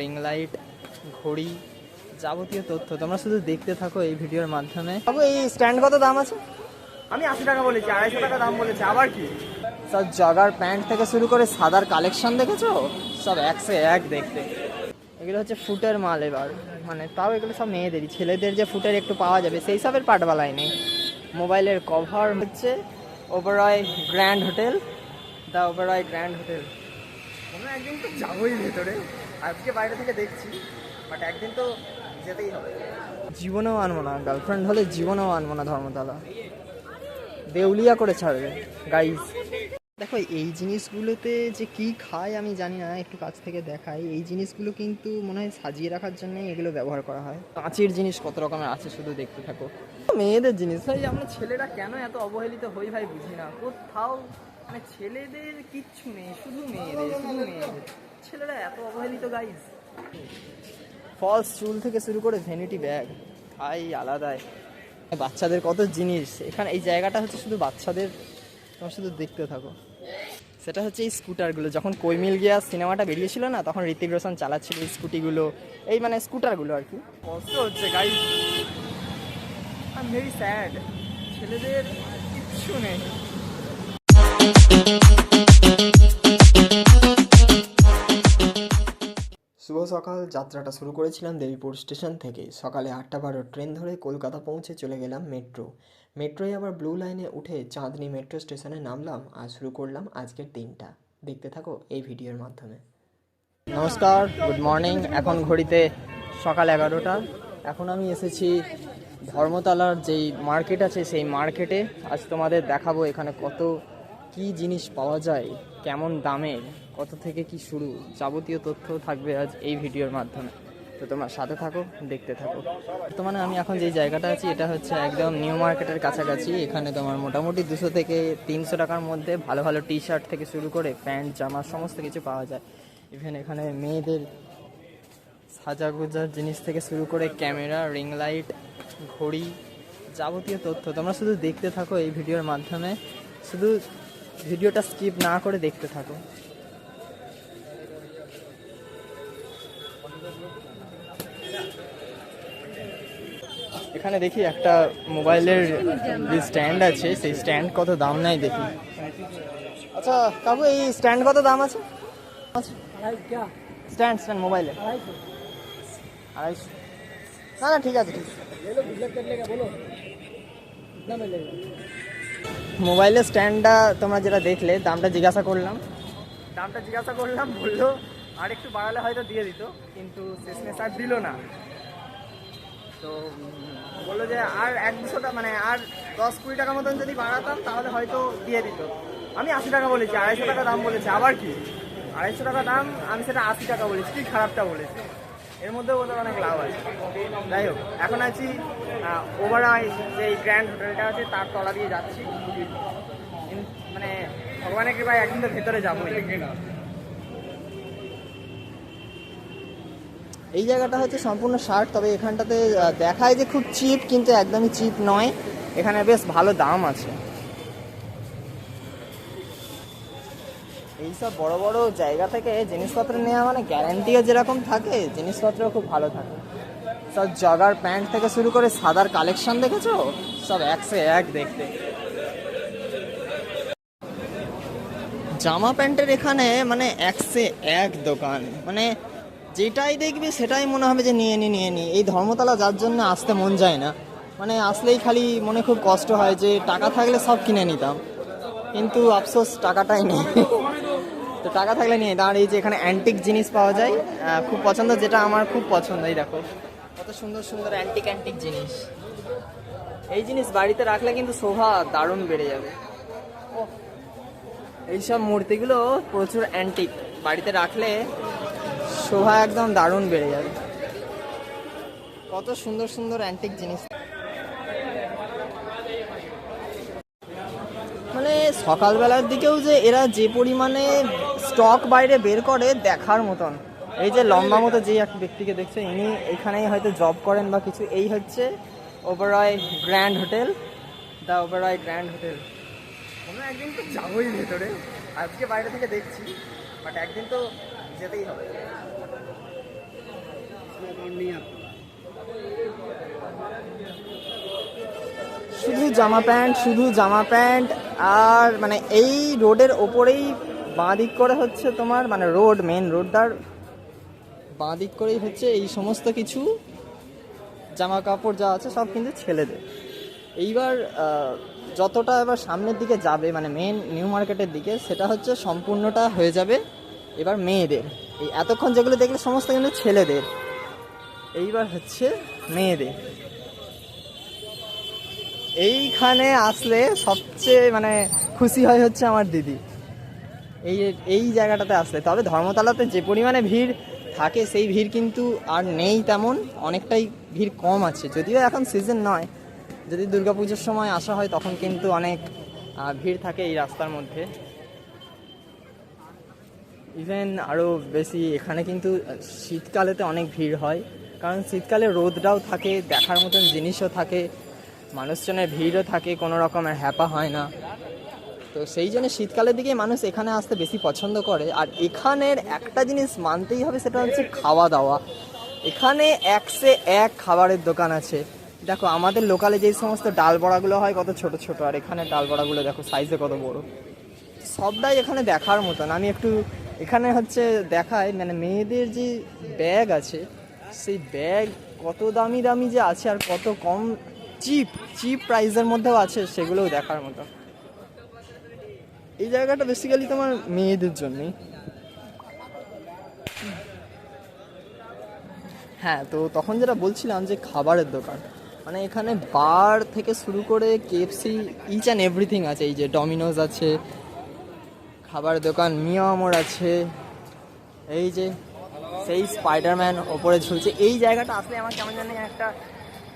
Ring light ঘড়ি যাবতীয় তথ্য। তোমরা শুধু দেখতে থাকো এই ভিডিওর মাধ্যমে। বাবু এই স্ট্যান্ড কত দাম আছে? আমি আশি টাকা বলেছি আড়াইশো টাকা দাম বলেছি আবার কি? সব জগার প্যান্ট থেকে শুরু করে সাদার কালেকশন দেখেছ? সব একশো এক দেখতে। এগুলো হচ্ছে ফুটের মাল এবার। মানে তাও এগুলো সব মেয়েদেরই। ছেলেদের যে ফুটের একটু পাওয়া যাবে সেই সবের পাটবালাই নেই। মোবাইলের কভার হচ্ছে Oberoi grand hotel the Oberoi grand hotel কোনো একদিন তো যাবোই ভেতরে। আজকে বাইরে থেকে দেখছি বাট একদিন তো যেতেই হবে। জীবনেও আনব না গার্লফ্রেন্ড হলে জীবনেও আনব না ধর্মতলা। দেউলিয়া করে ছাড়বে গাইজ দেখো এই জিনিসগুলোতে যে কি খায় আমি জানি না একটু কাছ থেকে দেখাই। এই জিনিসগুলো কিন্তু মনে হয় সাজিয়ে রাখার জন্য এগুলো ব্যবহার করা হয়। কাঁচের জিনিস কত রকমের আছে শুধু দেখতে থাকো। মেয়েদের জিনিস। ভাই আমরা ছেলেরা কেন এত অবহেলিত হই ভাই বুঝি না। কোথাও মানে ছেলেদের কিচ্ছু নেই শুধু মেয়েদের শুধু মেয়েদের। ছেলেরা এত অবহেলিত গাইজ ফলস চুল থেকে শুরু করে ভ্যানিটি ব্যাগ ভাই আলাদাই। বাচ্চাদের কত জিনিস। এখানে এই জায়গাটা হচ্ছে শুধু বাচ্চাদের তোমরা শুধু দেখতে থাকো। সেটা হচ্ছে এই স্কুটারগুলো যখন কৈমিল গিয়া সিনেমাটা বেরিয়েছিল না তখন ঋতিক রোশন চালাচ্ছিল এই স্কুটিগুলো এই মানে স্কুটারগুলো আর কি। কষ্ট হচ্ছে গাইজ আই ভেরি স্যাড ছেলেদের কিচ্ছু নেই। শুভ সকাল। যাত্রাটা শুরু করেছিলাম দেবীপুর স্টেশন থেকে। সকালে আটটা বারো ট্রেন ধরে কলকাতা পৌঁছে চলে গেলাম মেট্রো। মেট্রোয় আবার ব্লু লাইনে উঠে চাঁদনি মেট্রো স্টেশনে নামলাম আর শুরু করলাম আজকের দিনটা। দেখতে থাকো এই ভিডিওর মাধ্যমে। নমস্কার, গুড মর্নিং। এখন ঘড়িতে সকাল এগারোটা। এখন আমি এসেছি ধর্মতলার যেই মার্কেট আছে, সেই মার্কেটে। আজ তোমাদের দেখাবো এখানে কত কি জিনিস পাওয়া যায়, কেমন দামের কত থেকে কি শুরু যাবতীয় তথ্য থাকবে আজ এই ভিডিওর মাধ্যমে। তো তোমার সাথে থাকো, দেখতে থাকো। বর্তমানে আমি এখন যে জায়গাটা আছি, এটা হচ্ছে একদম নিউ মার্কেটের কাছাকাছি। এখানে তোমার মোটামুটি দুশো থেকে তিনশো টাকার মধ্যে ভালো ভালো টি শার্ট থেকে শুরু করে প্যান্ট, জামা, সমস্ত কিছু পাওয়া যায়। ইভেন এখানে মেয়েদের সাজাগোজার জিনিস থেকে শুরু করে ক্যামেরা রিং লাইট ঘড়ি, যাবতীয় তথ্য। তোমরা শুধু দেখতে থাকো এই ভিডিওর মাধ্যমে। শুধু ভিডিওটা স্কিপ না করে দেখতে থাকো। এখানে দেখি একটা মোবাইলের যে স্ট্যান্ড আছে, সেই স্ট্যান্ড কত দাম নাই দেখি। আচ্ছা কাকু, এই স্ট্যান্ড কত দাম আছে? স্ট্যান্ড স্ট্যান্ড, মোবাইলের। আড়াইশো। না না, ঠিক আছে, ঠিক মোবাইলের স্ট্যান্ডটা তোমরা যেটা দেখলে, দামটা জিজ্ঞাসা করলাম। দামটা জিজ্ঞাসা করলাম, বলল, আর একটু বাড়ালে হয়তো দিয়ে দিত, কিন্তু শেষমেশ আর দিল না। তো বলল যে আর এক দুশোটা মানে আর দশ কুড়ি টাকা মতন যদি বাড়াতাম, তাহলে হয়তো দিয়ে দিত। আমি আশি টাকা বলেছি, আড়াইশো টাকা দাম বলেছি। আবার কি? আড়াইশো টাকা দাম, আমি সেটা আশি টাকা বলেছি, কি খারাপটা বলেছি? এর মধ্যেও ওদের অনেক লাভ আছে। যাই হোক, এখন আছি ওভারাই যে গ্র্যান্ড হোটেলটা আছে, তার তলা দিয়ে যাচ্ছি। মানে ভগবানের কৃপায় একদিন তো ভেতরে যাব এই জায়গাটা হচ্ছে সম্পূর্ণ শার্ট, তবে এখানটাতে দেখায় যে খুব চিপ কিন্তু একদমই চিপ নয়। এখানে বেশ ভালো দাম আছে। এইসব বড় বড় জায়গা থেকে জিনিসপত্র নেওয়া মানে গ্যারান্টিও যেরকম থাকে, জিনিসপত্রও খুব ভালো থাকে। সব জগার প্যান্ট থেকে শুরু করে সাদার কালেকশন দেখেছ? সব একশো এক দেখতে। জামা প্যান্টের এখানে মানে একশে এক দোকান। মানে যেটাই দেখবি সেটাই মনে হবে যে নিয়ে নি নিয়ে নি। এই ধর্মতলা যার জন্য আসতে মন যায় না। মানে আসলেই খালি মনে খুব কষ্ট হয় যে টাকা থাকলে সব কিনে নিতাম। কিন্তু আফসোস, টাকাটাই নেই। তো টাকা থাকলে নিয়ে দাঁড় এই যে এখানে অ্যান্টিক জিনিস পাওয়া যায় খুব পছন্দ। যেটা আমার খুব পছন্দ, এই দেখো। কত সুন্দর সুন্দর অ্যান্টিক অ্যান্টিক জিনিস। এই জিনিস বাড়িতে রাখলে কিন্তু শোভা দারুণ বেড়ে যাবে। এইসব মূর্তিগুলো প্রচুর অ্যান্টিক বাড়িতে রাখলে শোভা একদম দারুণ বেড়ে যাবে। কত সুন্দর সুন্দর অ্যান্টিক জিনিস। মানে সকালবেলার দিকেও যে এরা যে পরিমাণে স্টক বাইরে বের করে দেখার মতন। এই যে লম্বা মতো যে এক ব্যক্তিকে দেখছে, ইনি এখানেই হয়তো জব করেন বা কিছু, এই হচ্ছে Oberoi grand hotel the Oberoi grand hotel কোনো একদিন তো যাবোই ভেতরে। আজকে বাইরে থেকে দেখছি বাট একদিন তো যেতেই হবে। শুধু জামা প্যান্ট, শুধু জামা প্যান্ট, আর মানে এই রোডের ওপরেই বাঁ দিক করে হচ্ছে তোমার মানে রোড মেন রোডটার বাঁ দিক করেই হচ্ছে এই সমস্ত কিছু জামা কাপড় যা আছে সব কিন্তু ছেলেদের এইবার যতটা এবার সামনের দিকে যাবে মানে মেন নিউ মার্কেটের দিকে, সেটা হচ্ছে সম্পূর্ণটা হয়ে যাবে এবার মেয়েদের। এই এতক্ষণ যেগুলো দেখলে সমস্ত কিন্তু ছেলেদের। এইবার হচ্ছে মেয়েদের। এইখানে আসলে সবচেয়ে মানে খুশি হয় হচ্ছে আমার দিদি। এই এই জায়গাটাতে আসলে। তবে ধর্মতলাতে যে পরিমাণে ভিড় থাকে, সেই ভিড় কিন্তু আর নেই তেমন। অনেকটাই ভিড় কম আছে। যদিও এখন সিজন নয়। যদি দুর্গাপুজোর সময় আসা হয়, তখন কিন্তু অনেক ভিড় থাকে এই রাস্তার মধ্যে। ইভেন আরও বেশি, এখানে কিন্তু শীতকালেতে অনেক ভিড় হয়। কারণ শীতকালে রোদটাও থাকে, দেখার মতন জিনিসও থাকে, মানুষজনের ভিড়ও থাকে, কোনো রকমের হ্যাপা হয় না। তো সেই জন্য শীতকালের দিকে মানুষ এখানে আসতে বেশি পছন্দ করে। আর এখানের একটা জিনিস মানতেই হবে, সেটা হচ্ছে খাওয়া দাওয়া এখানে একসে এক খাবারের দোকান আছে। দেখো, আমাদের লোকালে যেই সমস্ত ডাল বড়াগুলো হয়, কত ছোট ছোট, আর এখানে ডাল বড়াগুলো দেখো সাইজে কত বড়। সবটাই এখানে দেখার মতন। আমি একটু এখানে হচ্ছে দেখায় মানে মেয়েদের যে ব্যাগ আছে সেই ব্যাগ কত দামি দামি যে আছে আর কত কম চিপ চিপ প্রাইসের মধ্যেও আছে, সেগুলোও দেখার মতো। এই জায়গাটা বেসিক্যালি তোমার মেয়েদের জন্যই। হ্যাঁ তো তখন যেটা বলছিলাম যে খাবারের দোকান মানে এখানে বার থেকে শুরু করে কেএফসি ইচ অ্যান্ড এভরিথিং আছে, এই যে ডমিনোজ আছে খাবারের দোকান মিয়ামর আছে, এই যে সেই স্পাইডারম্যান ওপরে ঝুলছে। এই জায়গাটা আসলে আমার কেমন জানি একটা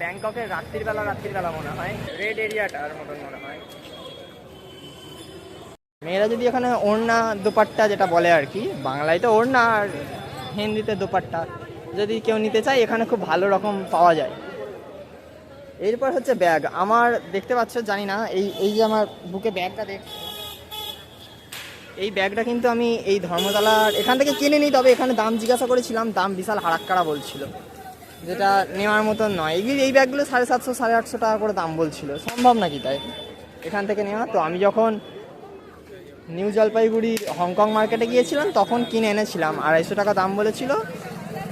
ব্যাংককের রাত্রির বেলা রাত্রির বেলা মনে হয়। রেড এরিয়াটার মতন মনে হয়। মেয়েরা যদি এখানে ওড়না দোপাট্টা যেটা বলে আর কি, বাংলায় তো ওড়না আর হিন্দিতে দোপাট্টা, যদি কেউ নিতে চায়, এখানে খুব ভালো রকম পাওয়া যায়। এরপর হচ্ছে ব্যাগ। আমার দেখতে পাচ্ছ, জানি না, এই এই যে আমার বুকে ব্যাগটা দেখ এই ব্যাগটা কিন্তু আমি এই ধর্মতলার এখান থেকে কিনে নিই, তবে এখানে দাম জিজ্ঞাসা করেছিলাম, দাম বিশাল হারাক্কারা বলছিল। যেটা নেওয়ার মতন নয়। এই এই ব্যাগগুলো সাড়ে সাতশো, সাড়ে আটশো টাকা করে দাম বলছিল। সম্ভব নাকি তাই? এখান থেকে নেওয়া। তো আমি যখন নিউ জলপাইগুড়ি হংকং মার্কেটে গিয়েছিলাম, তখন কিনে এনেছিলাম। আড়াইশো টাকা দাম বলেছিল।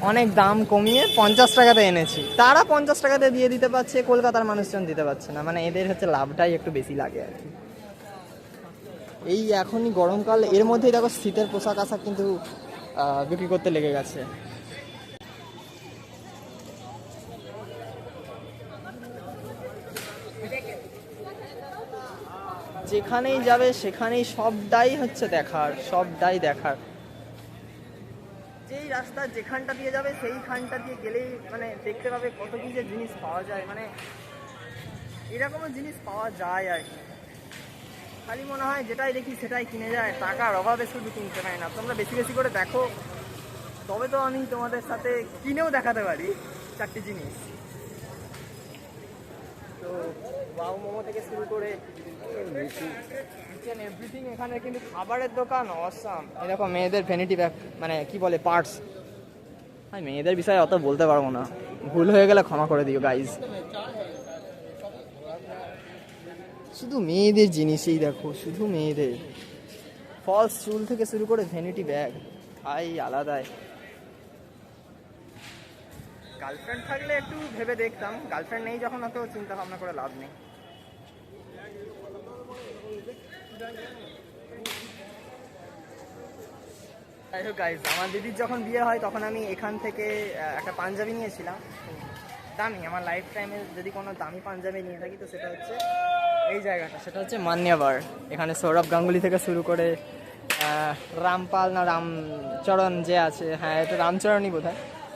অনেক দাম কমিয়ে পঞ্চাশ টাকাতে এনেছি। তারা পঞ্চাশ টাকাতে দিয়ে দিতে পারছে, কলকাতার মানুষজন দিতে পারছে না। মানে এদের হচ্ছে লাভটাই একটু বেশি লাগে আর কি। এই এখনই গরমকাল, এর মধ্যেই দেখো শীতের পোশাক আশাক কিন্তু বিক্রি করতে লেগে গেছে। যেখানেই যাবে, সেখানেই সবটাই হচ্ছে দেখার, সবটাই দেখার। যেই রাস্তা যেখানটা দিয়ে যাবে, সেইখানটা দিয়ে গেলেই মানে দেখতে পাবে কত কি যে জিনিস পাওয়া যায় মানে এরকমও জিনিস পাওয়া যায় আর কি। খালি মনে হয় যেটাই দেখি সেটাই কিনে যায়, টাকার অভাবে শুধু কিনতে পারি না। তোমরা বেশি বেশি করে দেখো। তবে তো আমি তোমাদের সাথে কিনেও দেখাতে পারি চারটি জিনিস। তো বাউ মোমো থেকে শুরু করে কিচেন এভরিথিং এখানে কিন্তু খাবারের দোকান অসাম এরকম মেয়েদের ভ্যানিটি ব্যাগ মানে কি বলে পার্টস আমি মেয়েদের বিষয়ে অত বলতে পারব না। ভুল হয়ে গেলে ক্ষমা করে দিও গাইজ শুধু মেয়েদের জিনিসেই দেখো, শুধু মেয়েদের। ফলস চুল থেকে শুরু করে ভ্যানিটি ব্যাগ ভাই আলাদাই। গার্লফ্রেন্ড থাকলে একটু ভেবে দেখতাম গার্লফ্রেন্ড নেই যখন, অত চিন্তা ভাবনা করে লাভ নেই। হোক গাইজ আমার দিদির যখন বিয়ে হয়, তখন আমি এখান থেকে একটা পাঞ্জাবি নিয়েছিলাম। দামি, আমার লাইফ টাইমে যদি কোনো দামি পাঞ্জাবি নিয়ে থাকি, তো সেটা হচ্ছে এই জায়গাটা, সেটা হচ্ছে মান্যাবার। এখানে সৌরভ গাঙ্গুলি থেকে শুরু করে রামপাল না, রামচরণ যে আছে হ্যাঁ এটা রামচরণই বোধ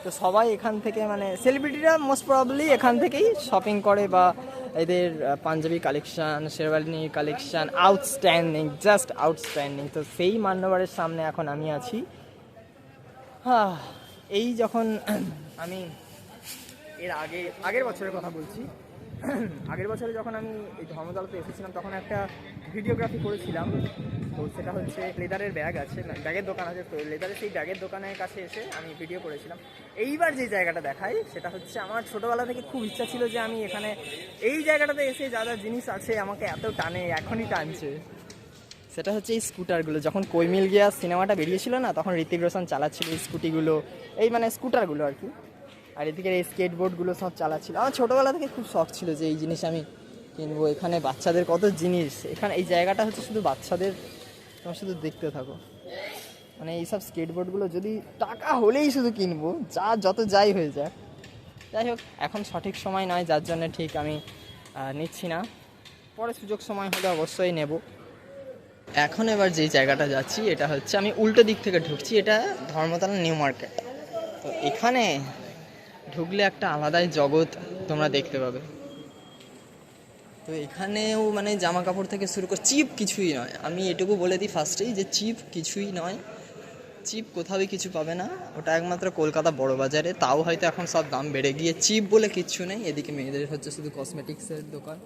তো সবাই এখান থেকে মানে সেলিব্রিটিরা মোস্ট প্রবাবলি এখান থেকেই শপিং করে বা এদের punjabi collection sherwani collection outstanding just outstanding তো সেই মান্যবারের সামনে এখন আমি আছি। হ্যাঁ এই যখন, আমি এর আগে, আগের বছরের কথা বলছি আগের বছরে যখন আমি এই ধর্মতলাতে এসেছিলাম, তখন একটা ভিডিওগ্রাফি করেছিলাম। তো সেটা হচ্ছে লেদারের ব্যাগ আছে ব্যাগের দোকান আছে। তো লেদারের সেই ব্যাগের দোকানের কাছে এসে আমি ভিডিও করেছিলাম। এইবার যে জায়গাটা দেখাই, সেটা হচ্ছে আমার ছোটোবেলা থেকে খুব ইচ্ছা ছিল যে আমি এখানে এই জায়গাটাতে এসে যা যা জিনিস আছে আমাকে এত টানে, এখনই টানছে। সেটা হচ্ছে এই স্কুটারগুলো। যখন কৈমিল গিয়া সিনেমাটা বেরিয়েছিল না, তখন ঋতিক রোশন চালাচ্ছিল স্কুটিগুলো, এই মানে স্কুটারগুলো আর কি। আর এদিকে এই স্কেটবোর্ডগুলো সব চালাচ্ছিল। আমার ছোটোবেলা থেকে খুব শখ ছিল যে এই জিনিস আমি কিনবো। এখানে বাচ্চাদের কত জিনিস। এখানে এই জায়গাটা হচ্ছে শুধু বাচ্চাদের, তোমার শুধু দেখতে থাকো। মানে এইসব স্কেটবোর্ডগুলো যদি টাকা হলেই শুধু কিনবো, যা যত যাই হয়ে যায় যাই হোক, এখন সঠিক সময় নয়, যার জন্য ঠিক আমি নিচ্ছি না। পরে সুযোগ সময় হলে অবশ্যই নেব। এখন এবার যেই জায়গাটা যাচ্ছি, এটা হচ্ছে আমি উল্টো দিক থেকে ঢুকছি, এটা ধর্মতলা নিউ মার্কেট। তো এখানে ঢুকলে একটা আলাদাই জগৎ তোমরা দেখতে পাবে। তো এখানেও মানে জামা কাপড় থেকে শুরু করে চিপ কিছুই নয়। আমি এটুকু বলে দিই ফার্স্টেই যে চিপ কিছুই নয়। চিপ কোথাও কিছু পাবে না। ওটা একমাত্র কলকাতা বড় বাজারে। তাও হয়তো এখন সব দাম বেড়ে গিয়ে চিপ বলে কিচ্ছু নেই। এদিকে মেয়েদের হচ্ছে শুধু কসমেটিক্সের দোকান।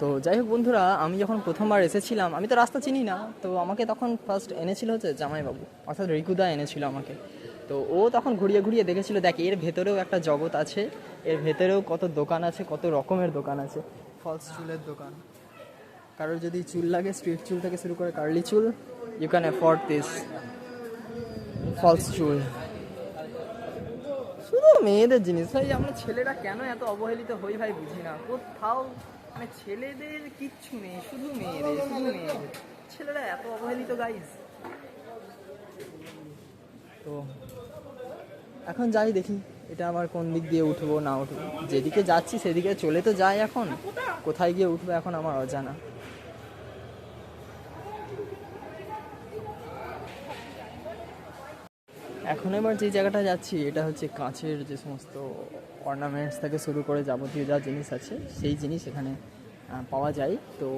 তো যাই হোক বন্ধুরা, আমি যখন প্রথমবার এসেছিলাম, আমি তো রাস্তা চিনি না, তো আমাকে তখন ফার্স্ট এনেছিল হচ্ছে জামাইবাবু, অর্থাৎ রিকুদা এনেছিল আমাকে। তো ও তখন ঘুরিয়ে ঘুরিয়ে দেখেছিল, দেখ, এর ভেতরেও একটা জগৎ আছে, এর ভেতরেও কত দোকান আছে, কত রকমের দোকান আছে। ফলস চুলের দোকান। কারোর যদি চুল লাগে স্ট্রিট চুল থেকে শুরু করে কার্লি চুল you can afford this falls চুল। শুধু মেয়েদের জিনিস, ভাই, আমরা ছেলেরা কেন এত অবহেলিত হই ভাই, বুঝি না। কোথাও মানে ছেলেদের কিচ্ছু নেই, শুধু মেয়েদের শুধু মেয়েদের। ছেলেরা এত অবহেলিত গাইজ তো এখন যাই দেখি, এটা আমার কোন দিক দিয়ে উঠবো, না উঠবো। যেদিকে যাচ্ছি, সেদিকে চলে তো যাই এখন। কোথায় গিয়ে উঠবো এখন আমার অজানা। এখন এবার যে জায়গাটা যাচ্ছি, এটা হচ্ছে কাঁচের যে সমস্ত অর্নামেন্টস থেকে শুরু করে যাবতীয় যা জিনিস আছে, সেই জিনিস এখানে পাওয়া যায়। তো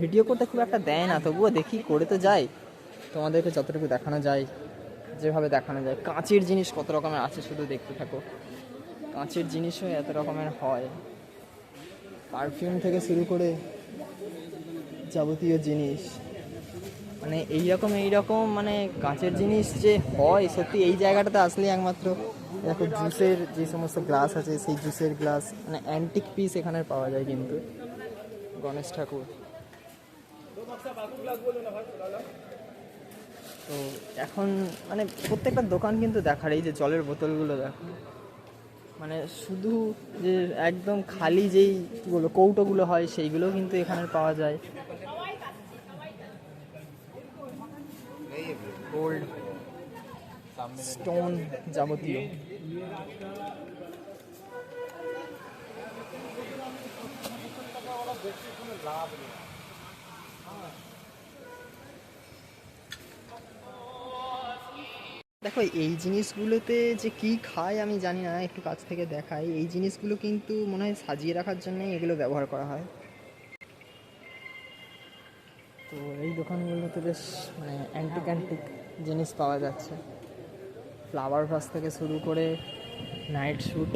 ভিডিও করতে খুব একটা দেয় না, তবুও দেখি, করে তো যাই। তোমাদেরকে যতটুকু দেখানো যায়, যেভাবে দেখানো যায়। কাঁচের জিনিস কত রকমের আছে শুধু দেখতে থাকো। কাঁচের জিনিসও এত রকমের হয়। পারফিউম থেকে শুরু করে যাবতীয় জিনিস। মানে এইরকম এইরকম মানে কাঁচের জিনিস যে হয়, সত্যি এই জায়গাটাতে আসলে একমাত্র দেখো জুসের যে সমস্ত গ্লাস আছে, সেই জুসের গ্লাস মানে অ্যান্টিক পিস এখানে পাওয়া যায় কিন্তু। গণেশ ঠাকুর। তো এখন মানে প্রত্যেকটা দোকান কিন্তু দেখার, এই যে জলের বোতলগুলো দেখো। মানে শুধু যে একদম খালি যেই কী বলব কৌটোগুলো হয়, সেইগুলোও কিন্তু এখানে পাওয়া যায়। গোল্ড স্টোন যাবতীয় দেখো এই জিনিসগুলোতে যে কি খায় আমি জানি না একটু কাছ থেকে দেখাই। এই জিনিসগুলো কিন্তু মনে হয় সাজিয়ে রাখার জন্যই এগুলো ব্যবহার করা হয়। তো এই দোকানগুলোতে বেশ মানে অ্যান্টিক অ্যান্টিক জিনিস পাওয়া যাচ্ছে। ফ্লাওয়ার ভাস থেকে শুরু করে নাইট শ্যুট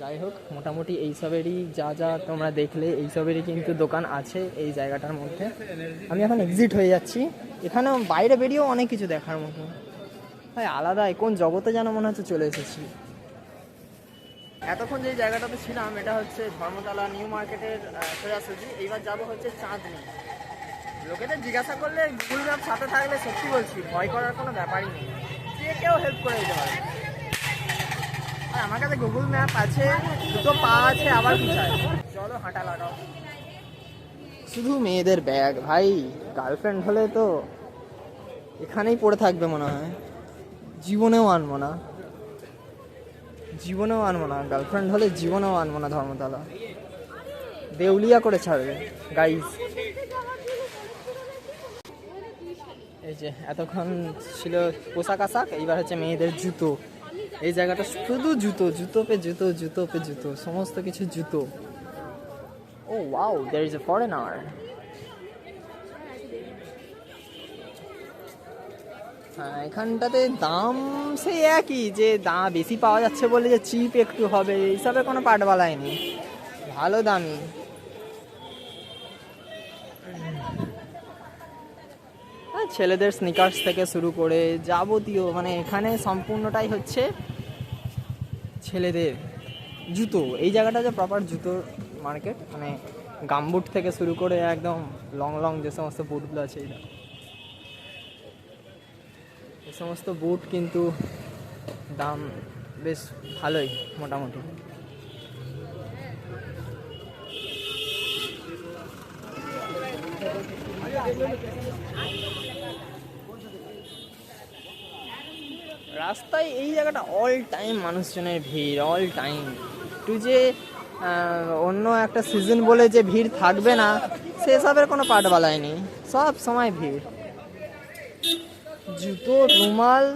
যাই হোক, মোটামুটি এইসবেরই যা যা তোমরা দেখলে, এইসবেরই কিন্তু দোকান আছে এই জায়গাটার মধ্যে। আমি এখন এক্সিট হয়ে যাচ্ছি। এখানেও বাইরে বেরিয়েও অনেক কিছু দেখার মতো। ভাই, আলাদাই, কোন জগতে যেন মনে হচ্ছে চলে এসেছি। এতক্ষণ যে জায়গাটাতে ছিলাম, এটা হচ্ছে ধর্মতলা নিউ মার্কেটের সোজাসুজি। এইবার যাব হচ্ছে চাঁদনি। লোকেদের জিজ্ঞাসা করলে গুগল ম্যাপ সাথে থাকলে সত্যি বলছি, ভয় করার কোনো ব্যাপারই নেই। যে কেউ হেল্প করে দিতে পারে। আর আমার কাছে গুগল ম্যাপ আছে, দুটো পা আছে, আবার কি চাই চলো হাঁটা লাগাও। শুধু মেয়েদের ব্যাগ, ভাই গার্লফ্রেন্ড হলে তো এখানেই পড়ে থাকবে মনে হয়। জীবনেও আনব না। জীবনেও আনব না। গার্লফ্রেন্ড হলে জীবনেও আনব না ধর্মতলা। দেউলিয়া করে ছাড়বে গাইজ এই যে, এতক্ষণ ছিল পোশাক আশাক, এইবার হচ্ছে মেয়েদের জুতো। এই জায়গাটা শুধু জুতো জুতো পে জুতো জুতো পে জুতো, সমস্ত কিছু জুতো। ও wow there is a foreigner হ্যাঁ এখানটাতে দাম সেই একই যে দাম বেশি পাওয়া যাচ্ছে বলে যে চিপ একটু হবে এইসবে কোনো পাটবালাই নেই ভালো দামি ছেলেদের স্নিকার্স থেকে শুরু করে যাবতীয় মানে এখানে সম্পূর্ণটাই হচ্ছে ছেলেদের জুতো এই জায়গাটা যে প্রপার জুতোর মার্কেট মানে গামবুট থেকে শুরু করে একদম লং লং যে সমস্ত বুটগুলো আছে দেখো। এই সমস্ত বুট কিন্তু দাম বেশ ভালোই, মোটামুটি। রাস্তায় এই জায়গাটা অল টাইম মানুষজনের ভিড় অল টাইম একটু যে অন্য একটা সিজন বলে যে ভিড় থাকবে না সেসবের কোনো পাটবালাই নেই, সব সময় ভিড়। জুতো, রুমাল।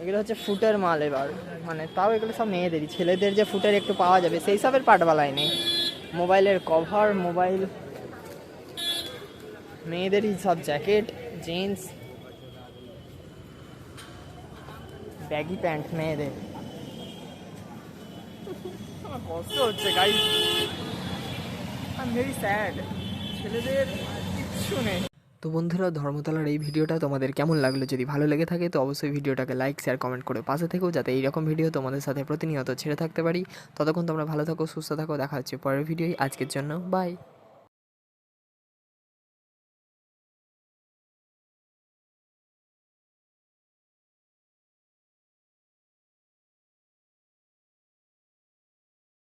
এগুলো হচ্ছে ফুটের মাল এবার। মানে তাও এগুলো সব মেয়েদেরই। ছেলেদের যে ফুটের একটু পাওয়া যাবে, সেই সবের পাটবালাই নেই। মোবাইলের কভার, মোবাইল। মেয়েদেরই সব জ্যাকেট, জিন্স। ব্যাগি প্যান্ট মেয়েদের। কষ্ট হচ্ছে গাই ভেরি স্যাড ছেলেদের কিচ্ছু নেই। তো বন্ধুরা, ধর্মতলার এই ভিডিওটা তোমাদের কেমন লাগল? যদি ভালো লেগে থাকে, তো অবশ্যই ভিডিওটাকে লাইক শেয়ার কমেন্ট করে পাশে থেকেও যাতে এইরকম ভিডিও তোমাদের সাথে প্রতিনিয়ত ছেড়ে থাকতে পারি। ততক্ষণ তোমরা ভালো থাকো, সুস্থ থাকো, দেখা হচ্ছে পরের ভিডিওই আজকের জন্য বাই